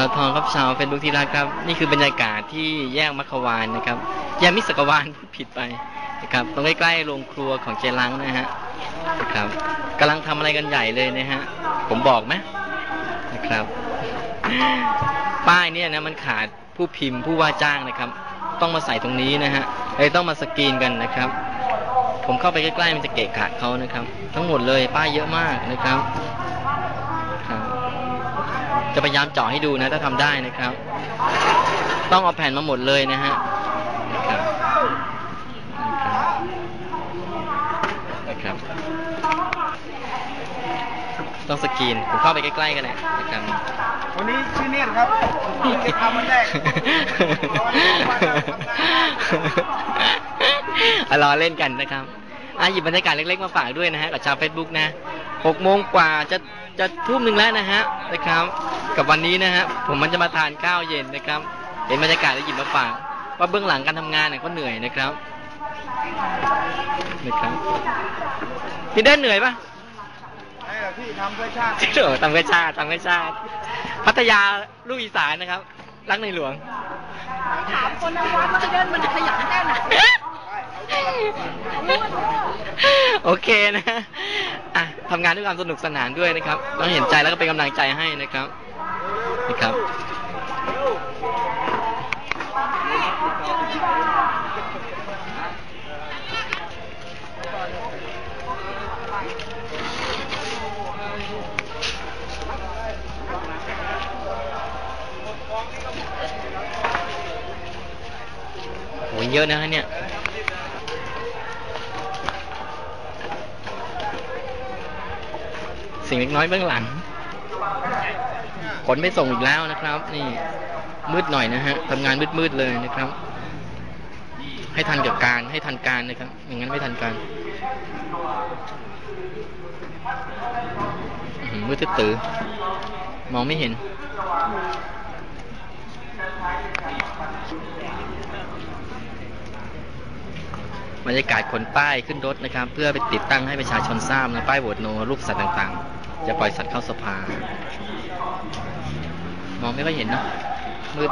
าวทองครับชาวเฟซบุ๊กที่รักครับ นี่คือบรรยากาศที่แยกมัคควานนะครับ แยกมิสกวานพูดผิดไปนะครับ ตรงใกล้ๆโรงครัวของเจรังนะฮะนะครับกำลังทำอะไรกันใหญ่เลยนะฮะ ผมบอกไหมนะครับ ป้ายเนี่ยนะมันขาดผู้พิมพ์ผู้ว่าจ้างนะครับ ต้องมาใส่ตรงนี้นะฮะเลยต้องมาสกรีนกันนะครับ ผมเข้าไปใกล้ๆมันจะเกะกะเขานะครับ ทั้งหมดเลยป้ายเยอะมากนะครับ จะพยายามเจาะให้ดูนะ ถ้าทำได้นะครับ ต้องเอาแผ่นมาหมดเลยนะฮะนะครับนะครับ ต้องสกรีนผมเข้าไปใกล้ๆกันแหละนะครับวันนี้ชื่อเนตรครับเพิ่งจะทำวันแรกอะรอเล่นกันนะครับอะหยิบบรรยากาศเล็กๆมาฝากด้วยนะฮะกับชาวเฟซบุ๊กนะหกโมงกว่าจะ จะทุ่มหนึ่งแล้วนะฮะนะครับ กับวันนี้นะฮะผมมันจะมาทานข้าวเย็นนะครับ เห็นบรรยากาศแล้วหยิบมาฝากว่าเบื้องหลังการทำงานเนี่ยก็เหนื่อยนะครับนะครับพี่เดินเหนื่อยปะให้เราพี่ทำเพื่อชาติเออทำเพื่อชาติทำเพื่อชาติ พัทยาลูกอีสานนะครับรักในหลวงถามคนในวัดมันจะเดินมันจะขยันแค่ไหนโอเคนะ อะทำงานด้วยความสนุกสนานด้วยนะครับต้องเห็นใจแล้วก็เป็นกำลังใจให้นะครับนะครับโหเยอะนะฮะเนี่ย สิ่งเล็กน้อยเบื้องหลังขนไปส่งอีกแล้วนะครับ นี่มืดหน่อยนะฮะทำงานมืดๆเลยนะครับ ให้ทันกับการให้ทันการนะครับอย่างนั้นไม่ทันการมืดตื้อมองไม่เห็นบรรยากาศขนป้ายขึ้นรถนะครับ เพื่อไปติดตั้งให้ประชาชนทราบนะป้ายโหวตโนรูปสัตว์ต่างๆ จะปล่อยสัตว์เข้าสภามองไม่ค่อยเห็นเนาะมืด